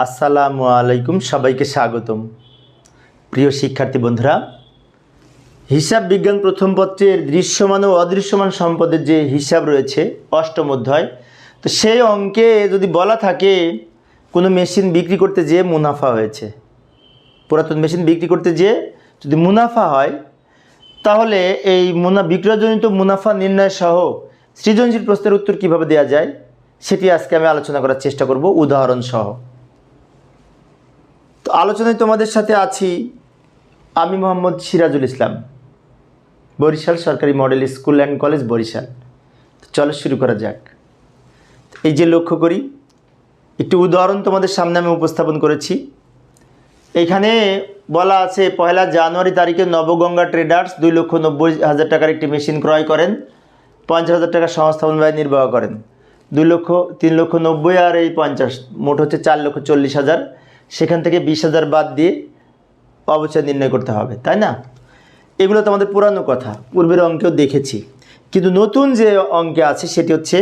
আসসালামু আলাইকুম, সবাইকে স্বাগতম। প্রিয় শিক্ষার্থী বন্ধুরা, হিসাব বিজ্ঞান প্রথম পত্রের দৃশ্যমান ও অদৃশ্যমান সম্পদের যে হিসাব রয়েছে, অষ্টম অধ্যায়, তো সেই অঙ্কে যদি বলা থাকে, কোনো মেশিন বিক্রি করতে যেয়ে মুনাফা হয়েছে। পুরাতন মেশিন বিক্রি করতে যেয়ে যদি মুনাফা হয়, তাহলে এই মুনা, বিক্রয়জনিত মুনাফা নির্ণয় সহ সৃজনশীল প্রশ্নের উত্তর কীভাবে দেওয়া যায়, সেটি আজকে আমি আলোচনা করার চেষ্টা করব উদাহরণ সহ। তো আলোচনায় তোমাদের সাথে আছি আমি মোহাম্মদ সিরাজুল ইসলাম, বরিশাল সরকারি model school and college Barishal. চলো শুরু করা যাক। এই যে লক্ষ্য করি, একটি উদাহরণ তোমাদের সামনে আমি উপস্থাপন করেছি। এখানে বলা আছে, পয়লা জানুয়ারি তারিখে নবগঙ্গা ট্রেডার্স দুই লক্ষ নব্বই হাজার টাকার একটি মেশিন ক্রয় করেন, পঞ্চাশ হাজার টাকা সংস্থাপন ব্যয় নির্বাহ করেন। দুই লক্ষ, তিন লক্ষ নব্বই আর এই পঞ্চাশ, মোট হচ্ছে চার লক্ষ চল্লিশ হাজার। সেখান থেকে বিশ হাজার বাদ দিয়ে অবচয় নির্ণয় করতে হবে, তাই না? এগুলো তো আমাদের পুরানো কথা, পূর্বের অঙ্কেও দেখেছি। কিন্তু নতুন যে অঙ্কে আছে সেটি হচ্ছে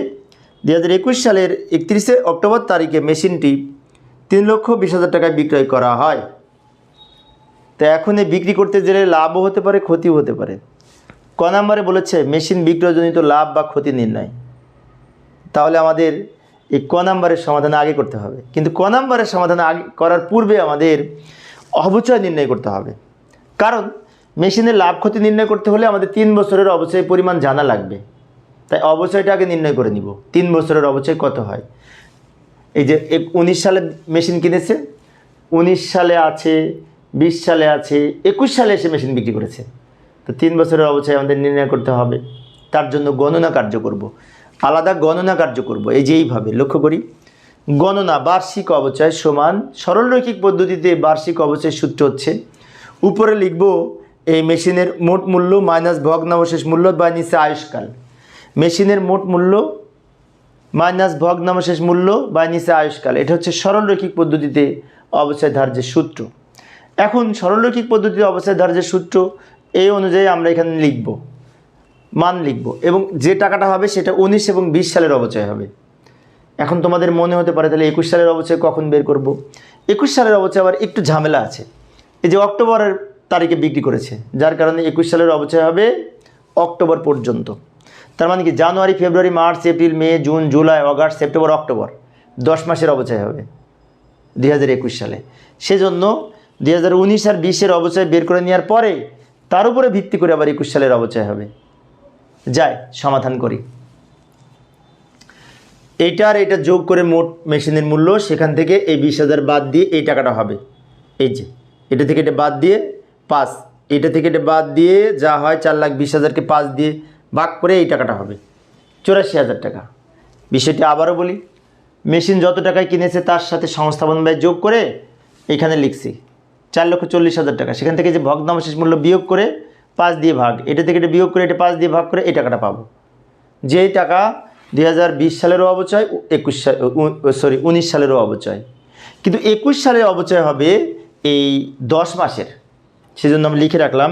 দু হাজার একুশ সালের একত্রিশে অক্টোবর তারিখে মেশিনটি তিন লক্ষ বিশ হাজার টাকায় বিক্রয় করা হয়। তো এখন এই বিক্রি করতে গেলে লাভও হতে পারে, ক্ষতিও হতে পারে। ক নম্বরে বলেছে, মেশিন বিক্রয়জনিত লাভ বা ক্ষতি নির্ণয়। তাহলে আমাদের এই ক নাম্বারের সমাধান আগে করতে হবে। কিন্তু ক নাম্বারের সমাধান আগে করার পূর্বে আমাদের অবচয় নির্ণয় করতে হবে। কারণ মেশিনের লাভ ক্ষতি নির্ণয় করতে হলে আমাদের তিন বছরের অবচয় পরিমাণ জানা লাগবে। তাই অবচয়টা আগে নির্ণয় করে নিব। তিন বছরের অবচয় কত হয়? এই যে উনিশ সালে মেশিন কিনেছে, উনিশ সালে আছে, বিশ সালে আছে, একুশ সালে এসে মেশিন বিক্রি করেছে। তো তিন বছরের অবচয় আমাদের নির্ণয় করতে হবে। তার জন্য গণনা কার্য করব। আলাদা গণনা কার্য করব, এই যে এইভাবে, লক্ষ্য করি। গণনা, বার্ষিক অবচয় সমান সরলরৈখিক পদ্ধতিতে বার্ষিক অবচয় সূত্র হচ্ছে। উপরে লিখব, এই মেশিনের মোট মূল্য মাইনাস ভগ্নাবশেষ মূল্য বা নিচে আয়ুষ্কাল। মেশিনের মোট মূল্য মাইনাস ভগ্নাবশেষ মূল্য বা নিচে আয়ুষ্কাল। এটা হচ্ছে সরলরৈখিক পদ্ধতিতে অবচয় ধার্যের সূত্র। এখন সরলরৈখিক পদ্ধতিতে অবচয় ধার্যের সূত্র, এই অনুযায়ী আমরা এখানে লিখব। মান লিখব এবং যে টাকাটা হবে সেটা উনিশ এবং বিশ সালের অবচয় হবে। এখন তোমাদের মনে হতে পারে তাহলে একুশ সালের অবচয় কখন বের করব? একুশ সালের অবচয় আবার একটু ঝামেলা আছে। এই যে অক্টোবরের তারিখে বিক্রি করেছে, যার কারণে একুশ সালের অবচয় হবে অক্টোবর পর্যন্ত। তার মানে কি জানুয়ারি, ফেব্রুয়ারি, মার্চ, এপ্রিল, মে, জুন, জুলাই, অগাস্ট, সেপ্টেম্বর, অক্টোবর দশ মাসের অবচয় হবে দুই হাজার একুশ সালে। সেজন্য দুই হাজার উনিশ আর বিশের অবচয় বের করে নেওয়ার পরে তার উপরে ভিত্তি করে আবার একুশ সালের অবচয় হবে। যাই সমাধান করি। এইটা আর এটা যোগ করে মোট মেশিনের মূল্য, সেখান থেকে এই বিশ হাজার বাদ দিয়ে এই টাকাটা হবে। এই যে, এটা থেকে এটা বাদ দিয়ে পাঁচ, এটা থেকে এটা বাদ দিয়ে যা হয় চার লাখ বিশ হাজারকে পাঁচ দিয়ে ভাগ করে এই টাকাটা হবে। চুরাশি হাজার টাকা। বিষয়টি আবারও বলি, মেশিন যত টাকায় কিনেছে তার সাথে সংস্থাপন ব্যয় যোগ করে এখানে লিখছি, চার লক্ষ চল্লিশ হাজার টাকা। সেখান থেকে যে ভগ্নাবশেষ মূল্য বিয়োগ করে পাঁচ দিয়ে ভাগ। এটা থেকে এটা বিয়োগ করে, এটা পাঁচ দিয়ে ভাগ করে, এই টাকাটা পাবো। যেই টাকা দুই হাজার বিশ সালেরও অবচয় একুশ সাল সরি উনিশ সালেরও অবচয়। কিন্তু একুশ সালের অবচয় হবে এই দশ মাসের। সেজন্য আমি লিখে রাখলাম,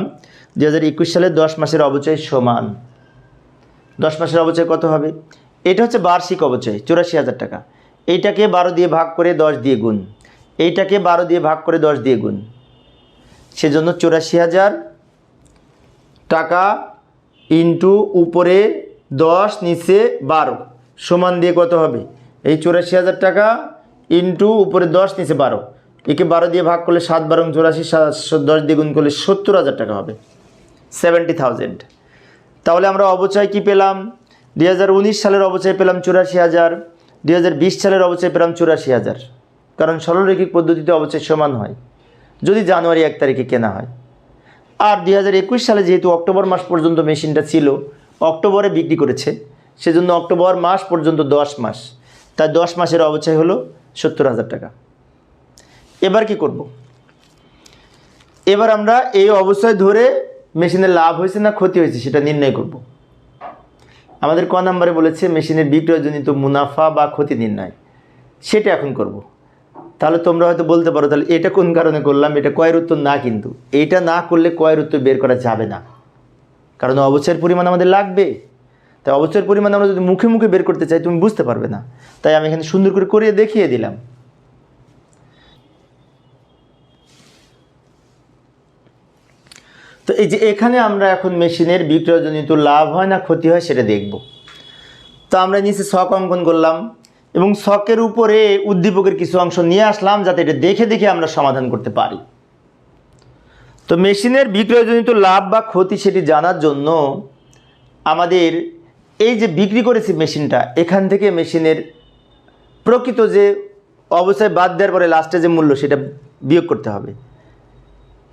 দুই হাজার একুশ সালের দশ মাসের অবচয় সমান। দশ মাসের অবচয় কত হবে? এটা হচ্ছে বার্ষিক অবচয়, চুরাশি হাজার টাকা। এইটাকে বারো দিয়ে ভাগ করে দশ দিয়ে গুণ। এইটাকে বারো দিয়ে ভাগ করে দশ দিয়ে গুণ। সেজন্য চুরাশি হাজার টাকা ইন্টু উপরে দশ, নিচে বারো। সমান দিয়ে কত হবে? এই চুরাশি হাজার টাকা ইন্টু উপরে দশ, নিচে বারো। একে বারো দিয়ে ভাগ করলে সাত, বারো চুরাশি, সাত দশ দিয়ে গুণ করলে সত্তর হাজার টাকা হবে। সেভেন্টি থাউজেন্ড তাহলে আমরা অবচয় কি পেলাম? দুই হাজার উনিশ সালের অবচয় পেলাম চুরাশি হাজার। দুই সালের অবচয় পেলাম চুরাশি হাজার। কারণ সরলরৈখিক পদ্ধতিতে অবচয় সমান হয়। যদি জানুয়ারি এক তারিখে কেনা হয়। আর দুই হাজার একুশ সালে যেহেতু অক্টোবর মাস পর্যন্ত মেশিনটা ছিল, অক্টোবরে বিক্রি করেছে। সেজন্য অক্টোবর মাস পর্যন্ত দশ মাস। তাই দশ মাসের অবচয় হলো সত্তর হাজার টাকা। এবার কি করব? এবার আমরা এই অবস্থায় ধরে মেশিনের লাভ হয়েছে না ক্ষতি হয়েছে সেটা নির্ণয় করব। আমাদের ক নাম্বারে বলেছে, মেশিনের বিক্রয়জনিত মুনাফা বা ক্ষতি নির্ণয়। সেটা এখন করব। তাহলে তোমরা হয়তো বলতে পারো, তাহলে এটা কোন কারণে করলাম, এটা কয়ের উত্তর না কিন্তু। এটা না করলে কয়ের উত্তর বের করা যাবে না। কারণ অবচয়ের পরিমাণ আমাদের লাগবে। তাই অবচয়ের পরিমাণ আমরা যদি মুখে মুখে বের করতে চাই, তুমি বুঝতে পারবে না। তাই আমি এখানে সুন্দর করে করিয়ে দেখিয়ে দিলাম। তো এই যে এখানে আমরা এখন মেশিনের বিক্রয়জনিত লাভ হয় না, ক্ষতি হয়, সেটা দেখব। তো আমরা নিচে সক অঙ্কন করলাম। এবং শখের উপরে উদ্দীপকের কিছু অংশ নিয়ে আসলাম যাতে এটা দেখে দেখে আমরা সমাধান করতে পারি। তো মেশিনের বিক্রয়জনিত লাভ বা ক্ষতি সেটি জানার জন্য আমাদের এই যে বিক্রি করেছি মেশিনটা, এখান থেকে মেশিনের প্রকৃত যে অবস্থায় বাদ দেওয়ার পরে লাস্টে যে মূল্য সেটা বিয়োগ করতে হবে।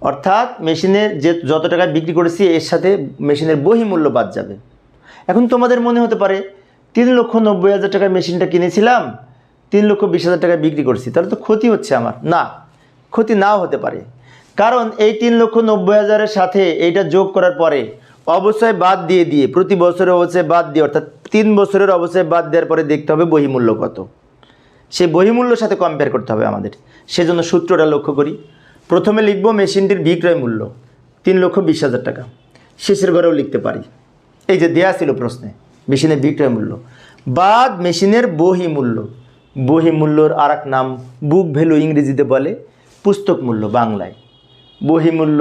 অর্থাৎ মেশিনের যে যত টাকা বিক্রি করেছি, এর সাথে মেশিনের বহি মূল্য বাদ যাবে। এখন তোমাদের মনে হতে পারে তিন লক্ষ নব্বই হাজার টাকায় মেশিনটা কিনেছিলাম, তিন লক্ষ বিশ হাজার টাকায় বিক্রি করছি। তাহলে তো ক্ষতি হচ্ছে আমার। না, ক্ষতি নাও হতে পারে। কারণ এই তিন লক্ষ নব্বই হাজারের সাথে এইটা যোগ করার পরে অবশ্যই বাদ দিয়ে দিয়ে, প্রতি বছরের অবশ্যই বাদ দিয়ে, অর্থাৎ তিন বছরের অবশ্যই বাদ দেওয়ার পরে দেখতে হবে বহিমূল্য কত। সে বহিমূল্যর সাথে কম্পেয়ার করতে হবে আমাদের। সেজন্য সূত্রটা লক্ষ্য করি। প্রথমে লিখব মেশিনটির বিক্রয় মূল্য, তিন লক্ষ বিশ হাজার টাকা। শেষের ঘরেও লিখতে পারি। এই যে দেয়া ছিল প্রশ্নে। মেশিনের বিক্রয় মূল্য। বাদ মেশিনের বহি মূল্য বহি মূল্যর আর নাম বুক ভ্যালু ইংরেজিতে বলে পুস্তক মূল্য বাংলায়। বহি মূল্য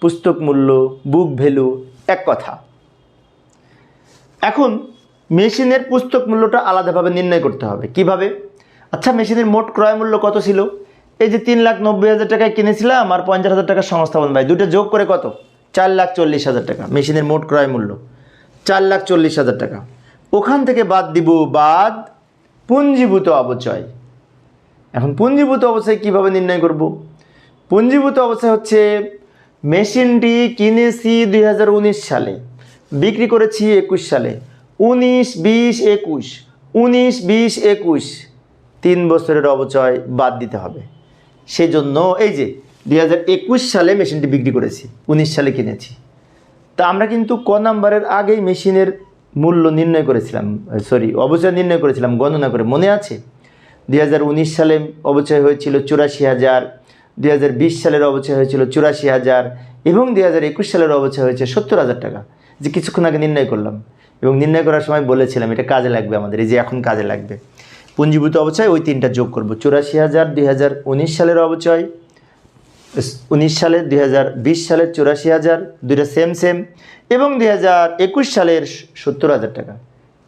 পুস্তক মূল্য বুক ভ্যালু এক কথা। এখন মেশিনের পুস্তক মূল্যটা আলাদাভাবে নির্ণয় করতে হবে। কীভাবে? আচ্ছা মেশিনের মোট ক্রয় মূল্য কত ছিল? এই যে তিন লাখ নব্বই হাজার টাকায় কিনেছিলাম আর পঞ্চাশ হাজার টাকা সংস্থাপন ব্যয়। দুটো যোগ করে কত? চার লাখ চল্লিশ হাজার টাকা মেশিনের মোট ক্রয় মূল্য। চার লাখ চল্লিশ হাজার টাকা। ওখান থেকে বাদ দিব বাদ পুঞ্জীভূত অবচয়। এখন পুঞ্জীভূত অবস্থায় কীভাবে নির্ণয় করব? পুঞ্জীভূত অবস্থায় হচ্ছে মেশিনটি কিনেছি দুই হাজার উনিশ সালে, বিক্রি করেছি একুশ সালে, উনিশ, বিশ, একুশ, উনিশ, বিশ, একুশ, তিন বছরের অবচয় বাদ দিতে হবে। সেজন্য এই যে দুই হাজার একুশ সালে মেশিনটি বিক্রি করেছি, উনিশ সালে কিনেছি। তা আমরা কিন্তু ক নাম্বারের আগেই মেশিনের মূল্য নির্ণয় করেছিলাম, সরি, অবচয় নির্ণয় করেছিলাম, গণনা করে। মনে আছে? দুই হাজার উনিশ সালে অবচয় হয়েছিল চুরাশি হাজার, দুই সালের অবচয় হয়েছিল চুরাশি হাজার, এবং দুই হাজার একুশ সালের অবচয় হয়েছে সত্তর হাজার টাকা। যে কিছুক্ষণ আগে নির্ণয় করলাম, এবং নির্ণয় করার সময় বলেছিলাম, এটা কাজে লাগবে আমাদের, এই যে এখন কাজে লাগবে। পুঞ্জীভূত অবচয় ওই তিনটা যোগ করব। চুরাশি হাজার, দুই সালের অবচয় উনিশ সালে, দুই হাজার বিশ সালের চুরাশি হাজার, দুইটা সেম সেম এবং দুই হাজার একুশ সালের সত্তর হাজার টাকা।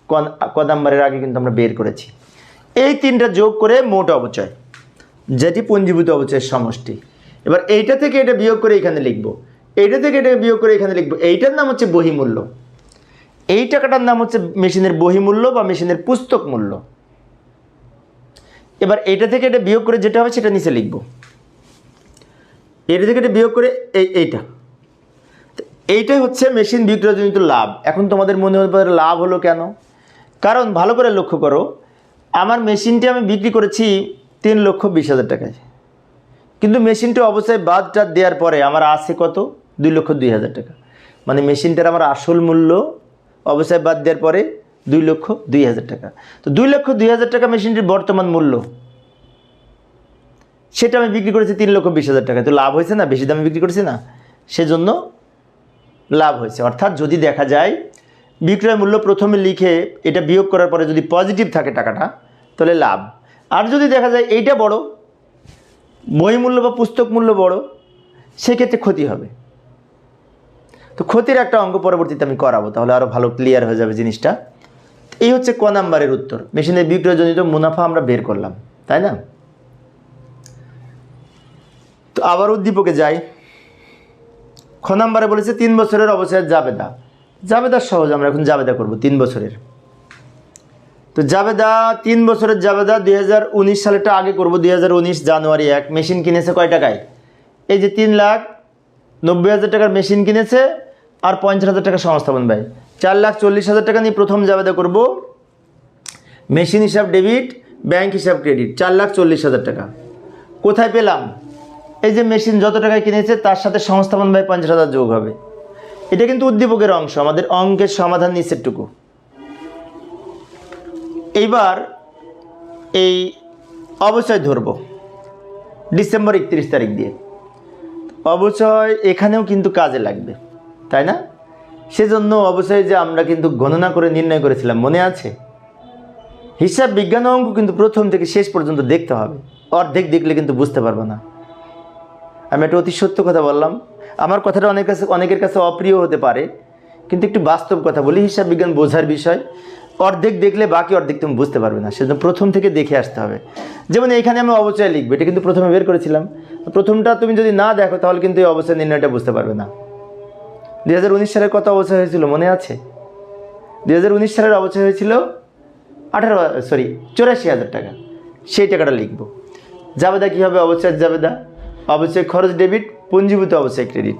ক- ক নাম্বারের আগে কিন্তু আমরা বের করেছি। এই তিনটা যোগ করে মোট অবচয়, যেটি পুঞ্জীভূত অবচয়ের সমষ্টি। এবার এইটা থেকে এটা বিয়োগ করে এখানে লিখব। এইটা থেকে এটা বিয়োগ করে এখানে লিখব। এইটার নাম হচ্ছে বহিমূল্য। এই টাকাটার নাম হচ্ছে মেশিনের বহিমূল্য বা মেশিনের পুস্তক মূল্য। এবার এইটা থেকে এটা বিয়োগ করে যেটা হবে সেটা নিচে লিখব। এটা থেকে এটা বিয়োগ করে এই, এইটা। এইটাই হচ্ছে মেশিন বিক্রয়জনিত লাভ। এখন তোমাদের মনে হতে পারে লাভ হলো কেন? কারণ ভালো করে লক্ষ্য করো, আমার মেশিনটি আমি বিক্রি করেছি তিন লক্ষ বিশ হাজার টাকায়। কিন্তু মেশিনটা অবশ্যই বাদটা দেওয়ার পরে আমার আছে কত? দুই লক্ষ দুই হাজার টাকা। মানে মেশিনটার আমার আসল মূল্য অবশ্যই বাদ দেওয়ার পরে দুই লক্ষ দুই হাজার টাকা। তো দুই লক্ষ দুই হাজার টাকা মেশিনটির বর্তমান মূল্য। সেটা আমি বিক্রি করেছি তিন লক্ষ বিশ হাজার টাকা। তো লাভ হয়েছে না? বেশি দামে বিক্রি করেছি না? সেজন্য লাভ হয়েছে। অর্থাৎ যদি দেখা যায়, বিক্রয় মূল্য প্রথমে লিখে এটা বিয়োগ করার পরে যদি পজিটিভ থাকে টাকাটা, তাহলে লাভ। আর যদি দেখা যায় এইটা বড়, বই মূল্য বা পুস্তক মূল্য বড়, সেক্ষেত্রে ক্ষতি হবে। তো ক্ষতির একটা অঙ্ক পরবর্তীতে আমি করাবো, তাহলে আরও ভালো ক্লিয়ার হয়ে যাবে জিনিসটা। এই হচ্ছে ক নাম্বারের উত্তর। মেশিনের বিক্রয়জনিত মুনাফা আমরা বের করলাম, তাই না? তো আবার উদ্দীপকে যাই। খ নাম্বারে বলেছে, তিন বছরের অবচয়ের জাবেদা। জাবেদা সহজ, আমরা এখন জাবেদা করব, তিন বছরের। তো জাবেদা, তিন বছরের জাবেদা, দুই হাজার উনিশ সালেরটা আগে করব, দুই হাজার উনিশ জানুয়ারি এক। মেশিন কিনেছে কয় টাকায়? এই যে তিন লাখ নব্বই হাজার টাকার মেশিন কিনেছে আর পঞ্চাশ হাজার টাকা সংস্থাপন ব্যয়। চার লাখ চল্লিশ হাজার টাকা নিয়ে প্রথম জাবেদা করব। মেশিন হিসাব ডেবিট, ব্যাংক হিসাব ক্রেডিট, চার লাখ চল্লিশ হাজার টাকা। কোথায় পেলাম? এই যে মেশিন যত টাকায় কিনেছে, তার সাথে সংস্থাপন ব্যয় পঞ্চাশ হাজার যোগ হবে। এটা কিন্তু উদ্দীপকের অংশ, আমাদের অঙ্কের সমাধান নিচেরটুকু। এইবার এই অবচয় ধরব, ডিসেম্বর একত্রিশ তারিখ দিয়ে। অবচয় এখানেও কিন্তু কাজে লাগবে, তাই না? সেজন্য অবচয় যে আমরা কিন্তু গণনা করে নির্ণয় করেছিলাম, মনে আছে? হিসাব বিজ্ঞান অঙ্ক কিন্তু প্রথম থেকে শেষ পর্যন্ত দেখতে হবে, অর্ধেক দেখলে কিন্তু বুঝতে পারব না। আমি একটা অতি সত্য কথা বললাম। আমার কথাটা অনেক কাছে অনেকের কাছে অপ্রিয় হতে পারে, কিন্তু একটু বাস্তব কথা বলি, হিসাব বিজ্ঞান বোঝার বিষয়। অর্ধেক দেখলে বাকি অর্ধেক তুমি বুঝতে পারবে না, সেজন্য প্রথম থেকে দেখে আসতে হবে। যেমন এখানে আমি অবচয় লিখব, এটা কিন্তু প্রথমে বের করেছিলাম। প্রথমটা তুমি যদি না দেখো, তাহলে কিন্তু এই অবচয় নির্ণয়টা বুঝতে পারবে না। দুই হাজার উনিশ সালের কত অবচয় হয়েছিল, মনে আছে? দুই হাজার উনিশ সালের অবচয় হয়েছিল আঠারো, সরি, চৌরাশি হাজার টাকা। সেই টাকাটা লিখব। জাবেদা কী হবে অবচয় জাবেদা অবশ্যই খরচ ডেবিট পুঞ্জীভূত অবশ্যই ক্রেডিট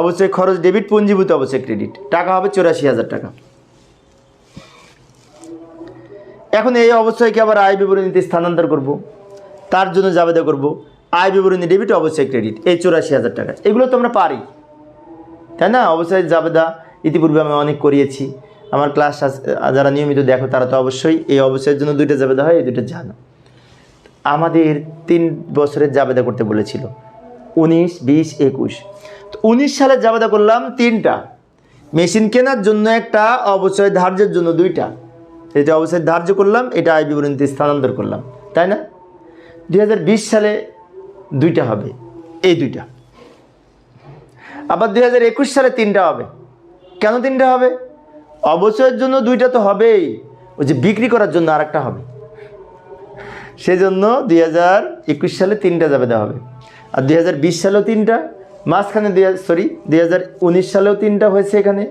অবশ্যই খরচ ডেবিট পুঞ্জীভূত অবশ্যই ক্রেডিট টাকা হবে চৌরাশি হাজার টাকা। এখন এই অবস্থায়কে আবার আয় বিবরণীতে স্থানান্তর করব? তার জন্য জাবেদা করব? আয় বিবরণী ডেবিট অবশ্যই ক্রেডিট এই চৌরাশি হাজার টাকা। এগুলো তো আমরা পারি। তাই না? অবশ্যই জাবেদা ইতিপূর্বে আমি অনেক করিয়েছি। আমার ক্লাস যারা নিয়মিত দেখো, তারা তো অবশ্যই এই অবশ্যের জন্য দুইটা জাবেদা হয়, এই দুটো জানো। আমাদের তিন বছরের জাবেদা করতে বলেছিল। উনিশ, বিশ, একুশ। তো উনিশ সালে জাবেদা করলাম তিনটা। মেশিন কেনার জন্য একটা, অবশ্যই ধার্যের জন্য দুইটা। এটা অবশ্যই ধার্য করলাম, এটা আয় বিবরণীতে স্থানান্তর করলাম। তাই না? দুই হাজার বিশ সালে দুইটা হবে, এই দুইটা। আবার দুই হাজার একুশ সালে তিনটা হবে। কেন তিনটা হবে? অবশ্যের জন্য দুইটা তো হবেই। ওই যে বিক্রি করার জন্য আরেকটা হবে। সেজন্য দুই হাজার একুশ সালে তিনটা যাবে দেওয়া হবে। আর দুই হাজার বিশ সালেও তিনটা, মাঝখানে দুই সরি দুই হাজার উনিশ সালেও তিনটা হয়েছে এখানে,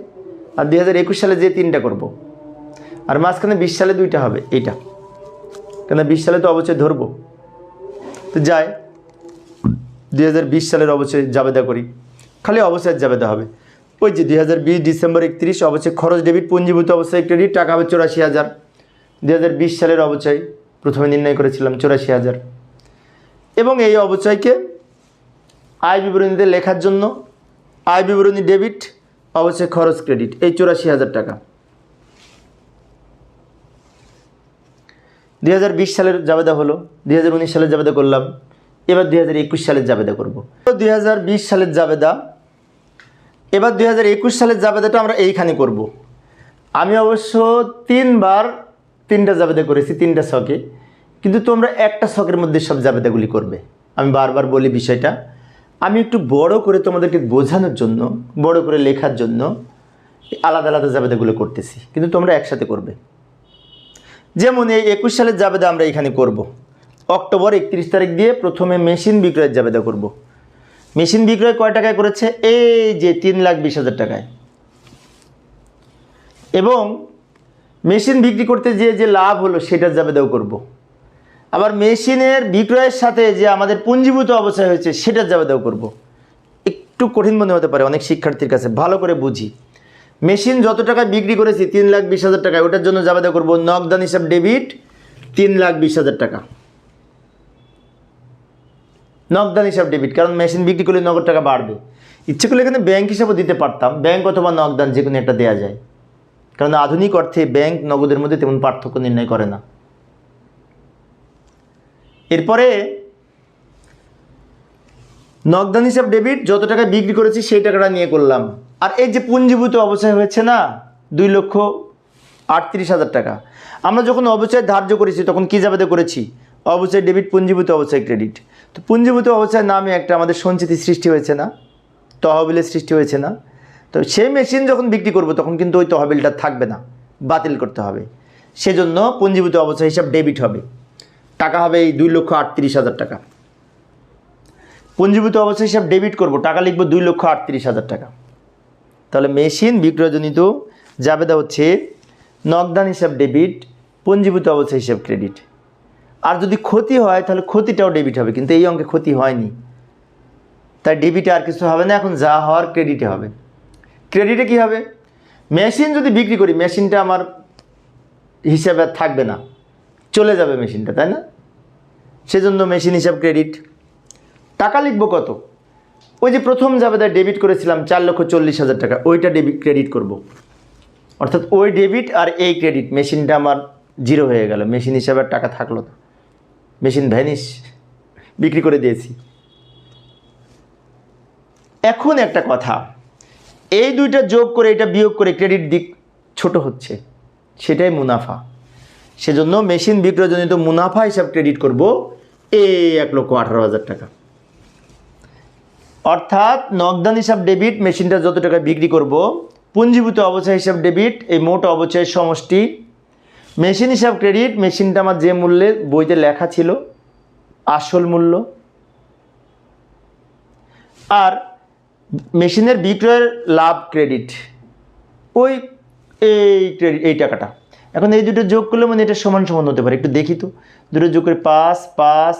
আর দুই হাজার একুশ সালে যে তিনটা করব। আর মাঝখানে বিশ সালে দুইটা হবে, এইটা। কেন বিশ সালে তো অবশ্যই ধরবো। তো যায় দুই হাজার বিশ সালের অবশ্যই জাবেদা করি। খালি অবশ্যই জাবেদা হবে। ওই যে দুই হাজার বিশ ডিসেম্বর একত্রিশ, অবশ্যই খরচ ডেবিট, পুঞ্জীভূত অবস্থায় ক্রেডিট, টাকা হবে চৌরাশি হাজার। দুই হাজার বিশ সালের অবচয় প্রথমে নির্ণয় করেছিলাম চৌরাশি হাজার। এবং এই অবচয়কে আয় বিবরণীতে লেখার জন্য আয় বিবরণী ডেবিট অবশ্যই খরচ ক্রেডিট, এই চৌরাশি হাজার টাকা। দুই হাজার বিশ সালের জাবেদা হলো, দুই হাজার উনিশ সালের জাবেদা করলাম, এবার দুই হাজার একুশ সালের জাবেদা করব। দুই সালের জাবেদা, এবার দুই হাজার একুশ সালের জাবেদাটা আমরা এইখানে করব। আমি অবশ্য তিনবার তিনটা জাবেদা করেছি, তিনটা শখে। কিন্তু তোমরা একটা শখের মধ্যে সব জাবেদাগুলি করবে। আমি বারবার বলি বিষয়টা, আমি একটু বড় করে তোমাদেরকে বোঝানোর জন্য, বড় করে লেখার জন্য আলাদা আলাদা জাবেদাগুলো করতেছি। কিন্তু তোমরা একসাথে করবে। যেমন এই একুশ সালের জাবেদা আমরা এখানে করব। অক্টোবর একত্রিশ তারিখ দিয়ে প্রথমে মেশিন বিক্রয়ের জাবেদা করব। মেশিন বিক্রয় কয় টাকায় করেছে? এই যে তিন লাখ বিশ হাজার টাকায়। এবং মেশিন বিক্রি করতে যে যে লাভ হলো সেটার জাবেদাও করব। আবার মেশিনের বিক্রয়ের সাথে যে আমাদের পুঞ্জীভূত অবস্থা হয়েছে সেটার জাবেদাও করব। একটু কঠিন মনে হতে পারে, অনেক শিক্ষার্থীর কাছে। ভালো করে বুঝি। মেশিন যত টাকায় বিক্রি করেছি, তিন লাখ বিশ হাজার টাকায় ওটার জন্য যাবে জাবেদা করব। নগদান হিসাব ডেবিট, তিন লাখ বিশ হাজার টাকা। নগদান হিসাব ডেবিট, কারণ মেশিন বিক্রি করলে নগদ টাকা বাড়বে। ইচ্ছে করলে এখানে ব্যাংক হিসাবও দিতে পারতাম, ব্যাংক অথবা নগদান যে কোনো একটা দেওয়া যায়। কারণ আধুনিক অর্থে ব্যাংক নগদের মধ্যে তেমন পার্থক্য নির্ণয় করে না। এরপরে নগদান হিসাব ডেবিট, যত টাকা বিক্রি করেছি সেই টাকাটা নিয়ে করলাম। আর এই যে পুঞ্জীভূত অবচয় হয়েছে না, দুই লক্ষ আটত্রিশ হাজার টাকা। আমরা যখন অবচয় ধার্য করেছি, তখন কী জাবেদা করেছি? অবচয় ডেবিট, পুঞ্জীভূত অবচয় ক্রেডিট। তো পুঞ্জীভূত অবচয় নামে একটা আমাদের সঞ্চিতি সৃষ্টি হয়েছে না? তহবিলের সৃষ্টি হয়েছে না? তো সেই মেশিন যখন বিক্রি করব, তখন কিন্তু ওই তহবিলটা থাকবে না, বাতিল করতে হবে। সেজন্য পুঞ্জীভূত অবস্থা হিসাব ডেবিট হবে। টাকা হবে এই দুই লক্ষ আটত্রিশ হাজার টাকা। পুঞ্জীভূত অবস্থা হিসাব ডেবিট করব, টাকা লিখব দুই লক্ষ আটত্রিশ হাজার টাকা। তাহলে মেশিন বিক্রয়জনিত জাবেদা হচ্ছে নগদান হিসাব ডেবিট পুঞ্জীভূত অবস্থা হিসাব ক্রেডিট আর যদি ক্ষতি হয়, তাহলে ক্ষতিটাও ডেবিট হবে, কিন্তু এই অঙ্কে ক্ষতি হয়নি। তাই ডেবিটে আর কিছু হবে না, এখন যা হওয়ার ক্রেডিটে হবে। ক্রেডিটে কি হবে? মেশিন যদি বিক্রি করি মেশিনটা আমার হিসাবে থাকবে না। চলে যাবে মেশিনটা তাই না? সেজন্য মেশিন হিসাব ক্রেডিট টাকা লিখব কত? ওই যে প্রথম জাবেদায় ডেবিট করেছিলাম, চার লক্ষ চল্লিশ হাজার টাকা, ওইটা ডেবিট ক্রেডিট করব। অর্থাৎ ওই ডেবিট আর এই ক্রেডিট মেশিনটা আমার জিরো হয়ে গেল। মেশিন হিসাবে টাকা থাকল না। মেশিন ভ্যানিশ বিক্রি করে দিয়েছি। এখন একটা কথা। এই দুইটা যোগ করে এটা বিয়োগ করে ক্রেডিট দিক ছোট হচ্ছে, সেটাই মুনাফা। সেজন্য মেশিন বিক্রয়জনিত মুনাফা হিসাব ক্রেডিট করব এই এক লক্ষ আঠারো হাজার টাকা। অর্থাৎ নগদান হিসাব ডেবিট মেশিনটা যত টাকা বিক্রি করব, পুঞ্জীভূত অবচয় হিসাব ডেবিট এই মোট অবচয়ের সমষ্টি। মেশিন হিসাব ক্রেডিট মেশিনটা আমার যে মূল্যে বইতে লেখা ছিল, আসল মূল্য। আর মেশিনের বিক্রয়ের লাভ ক্রেডিট ওই এই ক্রেডিট এই টাকাটা। এখন এই দুটো যোগ করলে মানে এটা সমান সমান হতে পারে। একটু দেখি তো। দুটো যোগ করে পাঁচ পাঁচ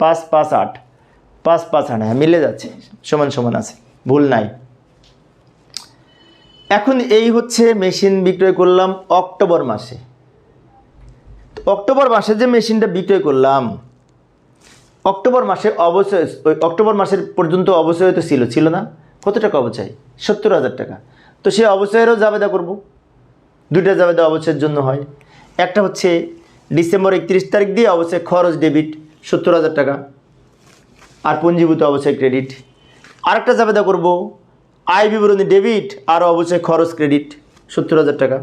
পাঁচ পাঁচ, আট। পাঁচ পাঁচ, আট হ্যাঁ মিলে যাচ্ছে। সমান সমান আছে। ভুল নাই। এখন এই হচ্ছে মেশিন বিক্রয় করলাম অক্টোবর মাসে। অক্টোবর মাসে যে মেশিনটা বিক্রয় করলাম অক্টোবর মাসে ওই অক্টোবর মাসের পর্যন্ত অবশ্যই তো ছিল ছিল না? কত টাকা অবচয়? সত্তর হাজার টাকা। তো সে অবচয়েরও জাবেদা করব। দুইটা জাবেদা অবচয়ের জন্য হয়। একটা হচ্ছে ডিসেম্বর একত্রিশ তারিখ দিয়ে অবশ্যই খরচ ডেবিট সত্তর হাজার টাকা। আর পঞ্জীভূত অবশ্যই ক্রেডিট। আরেকটা জাবেদা করব। আয় বিবরণী ডেবিট আর অবশ্যই খরচ ক্রেডিট সত্তর হাজার টাকা।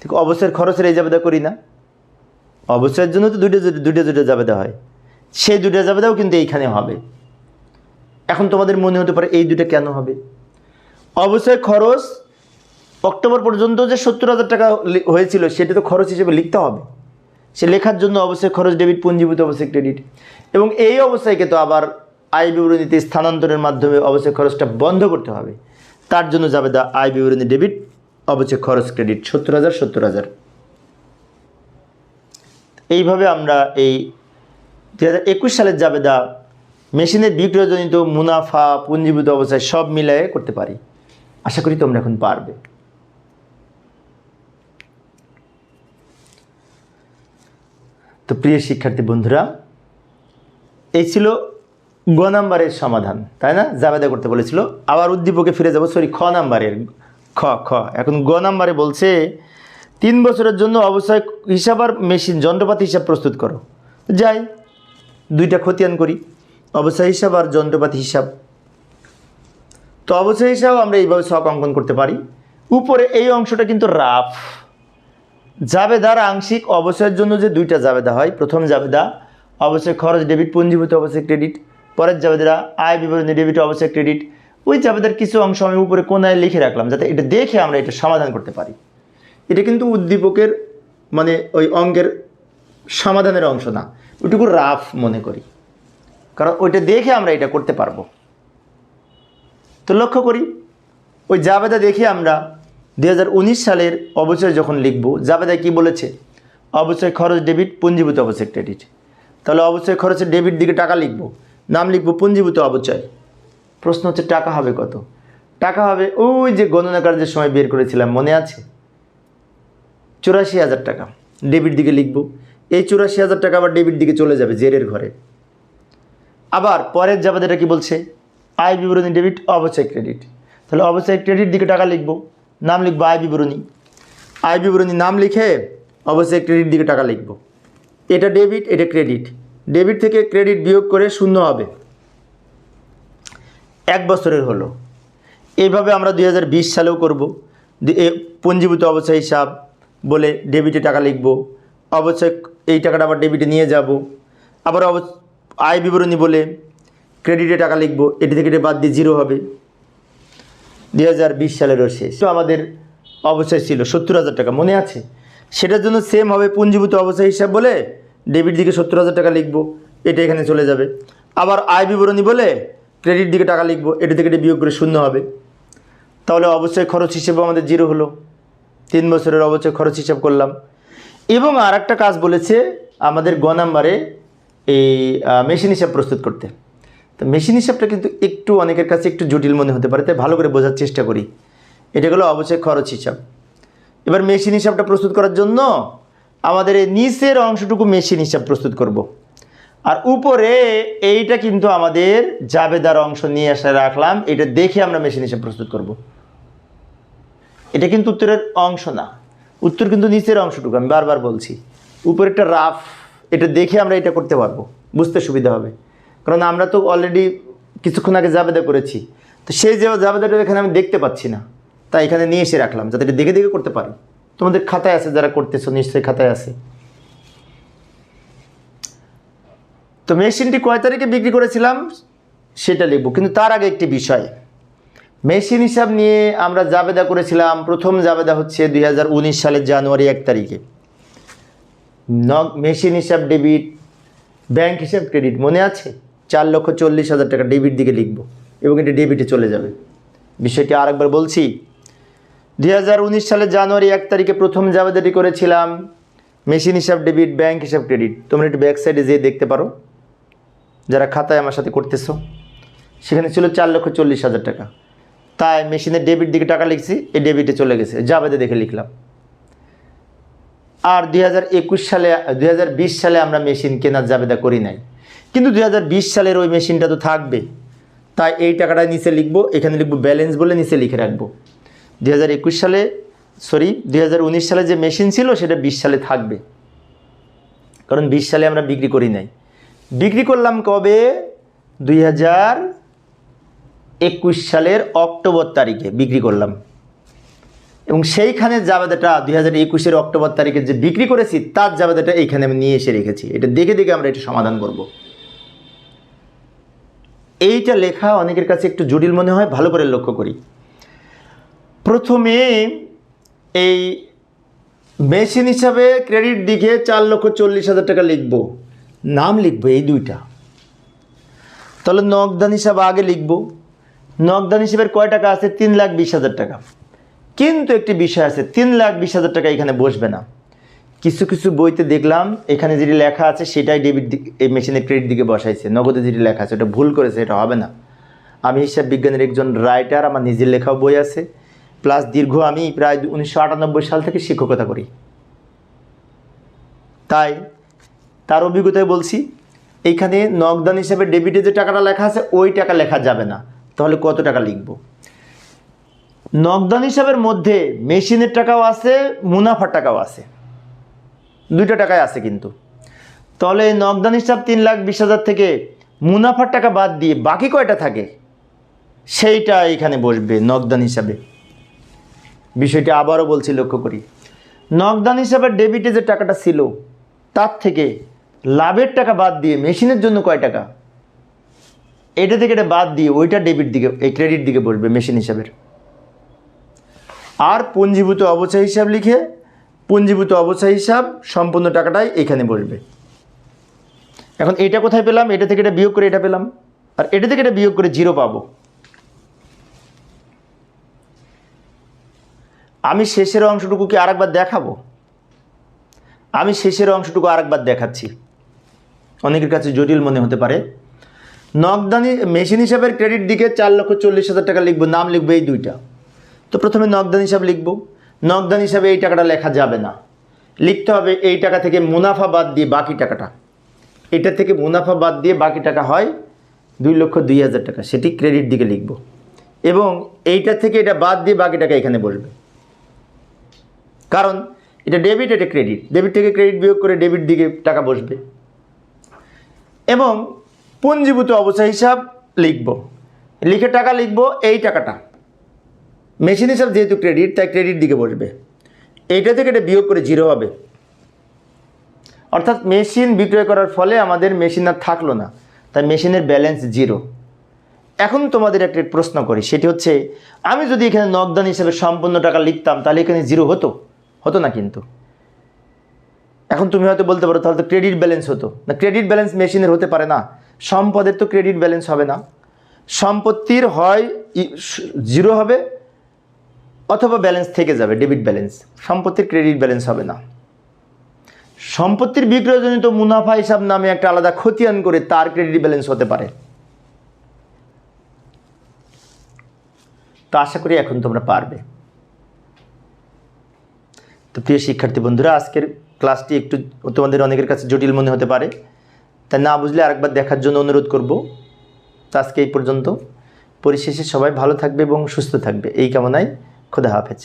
ঠিক অবশ্যই খরচের এই জাবেদা করি না। অবশ্যের জন্য তো দুইটা দুইটা দুইটা জাবেদা হয়। সেই দুইটা জাবেদাও কিন্তু এইখানে হবে। এখন তোমাদের মনে হতে পারে এই দুইটা কেন হবে? অবশ্যই খরচ, অক্টোবর পর্যন্ত যে সত্তর হাজার টাকা হয়েছিল সেটা তো খরচ হিসেবে লিখতে হবে। সে লেখার জন্য অবশ্যই খরচ ডেবিট পুঞ্জীভূত অবশ্যই ক্রেডিট এবং এই অবস্থায়কে তো আবার আয় বিবরণীতে স্থানান্তরের মাধ্যমে অবশ্যই খরচটা বন্ধ করতে হবে। তার জন্য যাবে দা আয় বিবরণী ডেবিট অবশ্যই খরচ ক্রেডিট সত্তর হাজার সত্তর হাজার। এইভাবে আমরা এই দু হাজার একুশ সালের জাবেদা মেশিনের বিক্রয়জনিত মুনাফা, পুঞ্জীভূত অবস্থায় সব মিলিয়ে করতে পারি। আশা করি তোমরা এখন পারবে। তো প্রিয় শিক্ষার্থী বন্ধুরা, এই ছিল গ নাম্বারের সমাধান, তাই না? জাবেদা করতে বলেছিল। আবার উদ্দীপকে ফিরে যাব, সরি, খ নাম্বারের, খ খ। এখন গ নাম্বারে বলছে, তিন বছরের জন্য অবশ্যই হিসাব আর মেশিন, যন্ত্রপাতি হিসাব প্রস্তুত করো। যাই দুইটা খতিয়ান করি। অবশ্যই হিসাব আর যন্ত্রপাতি হিসাব। তো অবশ্যই হিসাব আমরা এইভাবে শখ অঙ্কন করতে পারি। উপরে এই অংশটা কিন্তু রাফ। জাবেদার আংশিক অবশ্যের জন্য যে দুইটা জাবেদা হয়, প্রথম জাবেদা অবশ্যই খরচ ডেবিট, পুঞ্জীভূত অবশ্যই ক্রেডিট। পরের জাবেদারা আয় বিবরণী ডেবিট অবশ্যই ক্রেডিট। ওই জাবেদার কিছু অংশ আমি উপরে কোনায় লিখে রাখলাম, যাতে এটা দেখে আমরা এটা সমাধান করতে পারি। এটা কিন্তু উদ্দীপকের মানে ওই অঙ্কের সমাধানের অংশ না। ওইটুকু রাফ মনে করি। কারণ ওইটা দেখে আমরা এটা করতে পারব। তো লক্ষ্য করি, ওই জাবেদা দেখে আমরা দু হাজার উনিশ সালের অবচয় যখন লিখব, জাবেদায় কি বলেছে? অবশ্যই খরচ ডেবিট পুঞ্জীভূত অবশ্যই ক্রেডিট তাহলে অবশ্যই খরচের ডেবিট দিকে টাকা লিখব, নাম লিখব পুঞ্জীভূত অবচয়। প্রশ্ন হচ্ছে, টাকা হবে কত? টাকা হবে ওই যে গণনা কার্যের সময় বের করেছিলাম, মনে আছে? চুরাশি হাজার টাকা। ডেবিট দিকে লিখব এই চুরাশি হাজার টাকা আবার ডেবিট দিকে চলে যাবে জেরের ঘরে। আবার পরের জাবেদাটা কি বলছে? আয় বিবরণী ডেবিট অবশ্যই ক্রেডিট। তাহলে অবশ্যই ক্রেডিট দিকে টাকা লিখব, নাম লিখব আয় বিবরণী। আয় বিবরণী নাম লিখে অবশ্যই ক্রেডিট দিকে টাকা লিখব। এটা ডেবিট, এটা ক্রেডিট। ডেবিট থেকে ক্রেডিট বিয়োগ করে শূন্য হবে। এক বছরের হলো। এইভাবে আমরা দু হাজার বিশ সালেও করব। পঞ্জীভূত অবস্থা হিসাব বলে ডেবিটে টাকা লিখব। অবশ্যই এই টাকাটা আবার ডেবিটে নিয়ে যাব। আবার অবশ্য আয় বিবরণী বলে ক্রেডিটে টাকা লিখব, এটি থেকে বাদ দিয়ে জিরো হবে। দুই হাজার বিশ সালেরও শেষ। আমাদের অবশ্যই ছিল সত্তর হাজার টাকা, মনে আছে? সেটার জন্য সেম হবে পুঞ্জীভূত অবস্থা হিসাব বলে ডেবিট দিকে সত্তর হাজার টাকা লিখব, এটা এখানে চলে যাবে। আবার আয় বিবরণী বলে ক্রেডিট দিকে টাকা লিখব, এটা থেকে বিয়োগ করে শূন্য হবে। তাহলে অবশ্যই খরচ হিসেবে আমাদের জিরো হলো। তিন বছরের অবশ্যই খরচ হিসাব করলাম। এবং আর একটা কাজ বলেছে আমাদের গ নাম্বারে এই মেশিন হিসাব প্রস্তুত করতে তো মেশিন হিসাবটা কিন্তু একটু অনেকের কাছে একটু জটিল মনে হতে পারে, তাই ভালো করে বোঝার চেষ্টা করি এটা হলো অবশ্যই খরচ হিসাব এবার মেশিন হিসাবটা প্রস্তুত করার জন্য আমাদের এই নিচের অংশটুকু মেশিন হিসাব প্রস্তুত করব। আর উপরে এইটা কিন্তু আমাদের জাবেদার অংশ নিয়ে আসা রাখলাম, এটা দেখে আমরা মেশিন হিসাব প্রস্তুত করব। এটা কিন্তু উত্তরের অংশ না উত্তর কিন্তু নিচের অংশটুকু, আমি বারবার বলছি। উপরেরটা রাফ এটা দেখে আমরা এটা করতে পারব, বুঝতে সুবিধা হবে। কারণ আমরা তো অলরেডি কিছুক্ষণ আগে জাবেদা করেছি। তো সেই যে জাবেদাটা এখানে আমি দেখতে পাচ্ছি না, তাই এখানে নিয়ে এসে রাখলাম, যাতে এটা দেখে দেখে করতে পারি। তোমাদের খাতায় আছে, যারা করতেছো নিশ্চয়ই খাতায় আছে। তো মেশিনটি কয় তারিখে বিক্রি করেছিলাম? সেটা লিখব, কিন্তু তার আগে একটি বিষয়। মেশিন হিসাব নিয়ে আমরা জাবেদা করেছিলাম। প্রথম জাবেদা হচ্ছে দুই হাজার উনিশ সালের জানুয়ারি এক তারিখে। মেশিন হিসাব ডেবিট, ব্যাংক হিসাব ক্রেডিট, মনে আছে? চার লক্ষ চল্লিশ হাজার টাকা ডেবিট দিকে লিখব এবং এটা ডেবিটে চলে যাবে। বিষয়টি আরেকবার বলছি, দুই হাজার উনিশ সালের জানুয়ারি এক তারিখে প্রথম জাবেদাটি করেছিলাম মেশিন হিসাব ডেবিট, ব্যাংক হিসাব ক্রেডিট। তোমরা একটু ব্যাক সাইডে যেয়ে দেখতে পারো। যারা খাতায় আমার সাথে করতেছো, সেখানে ছিল চার লক্ষ চল্লিশ হাজার টাকা। তাই মেশিনের ডেবিট দিকে টাকা লিখছি, এই ডেবিটে চলে গেছে। জাবেদে দেখে লিখলাম। আর দু হাজার একুশ সালে দু হাজার বিশ সালে আমরা মেশিন কেনার জাবেদা করি নাই। কিন্তু দু হাজার বিশ সালের ওই মেশিনটা তো থাকবে। তাই এই টাকাটা নিচে লিখব, এখানে লিখব ব্যালেন্স বলে নিচে লিখে রাখব। দু হাজার একুশ সালে সরি দু হাজার উনিশ সালে যে মেশিন ছিল, সেটা বিশ সালে থাকবে। কারণ বিশ সালে আমরা বিক্রি করি নাই। বিক্রি করলাম কবে? দুই হাজার একুশ সালের অক্টোবর তারিখে বিক্রি করলাম। এবং সেইখানে জাবেদাটা দুই হাজার একুশের অক্টোবর তারিখে যে বিক্রি করেছি, তার জাবেদাটা এইখানে আমি নিয়ে এসে রেখেছি। এটা দেখে দেখে আমরা এটা সমাধান করব। এইটা লেখা অনেকের কাছে একটু জটিল মনে হয়, ভালো করে লক্ষ্য করি। প্রথমে এই মেশিন হিসাবে ক্রেডিট দিকে চার লক্ষ চল্লিশ হাজার টাকা লিখব। নাম লিখব এই দুইটা। তাহলে নগদান হিসাবে আগে লিখব। নগদান হিসেবের কয় টাকা আছে? তিন লাখ বিশ হাজার টাকা। কিন্তু একটি বিষয় আছে, তিন লাখ বিশ হাজার টাকা এখানে বসবে না। কিছু কিছু বইতে দেখলাম, এখানে যেটি লেখা আছে, সেটাই ডেবিট এই মেশিনে ক্রেডিট দিকে বসাইছে। নগদে যেটি লেখা আছে, ওটা ভুল করেছে, এটা হবে না। আমি হিসাব বিজ্ঞানের একজন রাইটার, আমার নিজের লেখাও বই আছে। প্লাস দীর্ঘ আমি প্রায় উনিশশো আটানব্বই সাল থেকে শিক্ষকতা করি। তাই তার অভিজ্ঞতায় বলছি এইখানে নগদান হিসেবে ডেবিটে যে টাকাটা লেখা আছে, ওই টাকা লেখা যাবে না। তাহলে কত টাকা লিখব? নগদান হিসাবের মধ্যে মেশিনের টাকাও আছে, মুনাফার টাকাও আছে। দুইটা টাকায় আছে কিন্তু। তাহলে এই নগদান হিসাব তিন লাখ বিশ হাজার থেকে মুনাফার টাকা বাদ দিয়ে বাকি কয়টা থাকে? সেইটা এখানে বসবে নগদান হিসাবে। বিষয়টি আবারও বলছি, লক্ষ্য করি। নগদান হিসাবে ডেবিটে যে টাকাটা ছিল, তার থেকে লাভের টাকা বাদ দিয়ে মেশিনের জন্য কয় টাকা? এটা থেকে এটা বাদ দিয়ে ওইটা ডেবিট দিকে, এই ক্রেডিট দিকে বসবে মেশিন হিসাবের আর পুঞ্জীভূত অবচয় হিসাব লিখে, পুঞ্জীভূত অবচয় হিসাব সম্পূর্ণ টাকাটাই এখানে বসবে। এখন এটা কোথায় পেলাম? এটা থেকে এটা বিয়োগ করে এটা পেলাম। আর এটা থেকে এটা বিয়োগ করে জিরো পাবো। আমি শেষের অংশটুকু কি আরেকবার দেখাবো? আমি শেষের অংশটুকু আরেকবার দেখাচ্ছি। অনেকের কাছে জটিল মনে হতে পারে। নগদানি মেশিন হিসাবের ক্রেডিট দিকে চার লক্ষ চল্লিশ হাজার টাকা লিখব, নাম লিখব এই দুইটা। তো প্রথমে নগদান হিসাব লিখব। নগদান হিসাবে এই টাকাটা লেখা যাবে না। লিখতে হবে এই টাকা থেকে মুনাফা বাদ দিয়ে বাকি টাকাটা। এটা থেকে মুনাফা বাদ দিয়ে বাকি টাকা হয় দুই লক্ষ দুই হাজার টাকা। সেটি ক্রেডিট দিকে লিখব। এবং এইটা থেকে এটা বাদ দিয়ে বাকি টাকা এখানে বলবে। কারণ এটা ডেবিট, এটা ক্রেডিট। ডেবিট থেকে ক্রেডিট বিয়োগ করে ডেবিট দিকে টাকা বসবে। এবং পুঞ্জীভূত অবস্থা হিসাব লিখব। লিখে টাকা লিখব, এই টাকাটা। মেশিন হিসাব যেহেতু ক্রেডিট তাই ক্রেডিট দিকে বসবে। এইটা থেকে এটা বিয়োগ করে জিরো হবে। অর্থাৎ মেশিন বিক্রয় করার ফলে আমাদের মেশিন আর থাকল না। তাই মেশিনের ব্যালেন্স জিরো এখন তোমাদের একটা প্রশ্ন করি, সেটি হচ্ছে, আমি যদি এখানে নগদান হিসেবে সম্পূর্ণ টাকা লিখতাম, তাহলে এখানে জিরো হতো? হতো না কিন্তু। এখন তুমি হয়তো বলতে পারো, তাহলে তো ক্রেডিট ব্যালেন্স হতো। না ক্রেডিট ব্যালেন্স মেশিনের হতে পারে না। সম্পদের তো ক্রেডিট ব্যালেন্স হবে না। সম্পত্তির হয় জিরো হবে অথবা ব্যালেন্স থেকে যাবে ডেবিট ব্যালেন্স সম্পত্তির ক্রেডিট ব্যালেন্স হবে না। সম্পত্তির বিক্রয়জনিত মুনাফা হিসাব নামে একটা আলাদা খতিয়ান করে তার ক্রেডিট ব্যালেন্স হতে পারে। তো আশা করি এখন তোমরা পারবে। তো প্রিয় শিক্ষার্থী বন্ধুরা, আজকের ক্লাসটি একটু তোমাদের অনেকের কাছে জটিল মনে হতে পারে। তাই না বুঝলে আরেকবার দেখার জন্য অনুরোধ করব। তো আজকে এই পর্যন্ত। পরিশেষে সবাই ভালো থাকবে এবং সুস্থ থাকবে। এই কামনায় খোদা হাফেজ।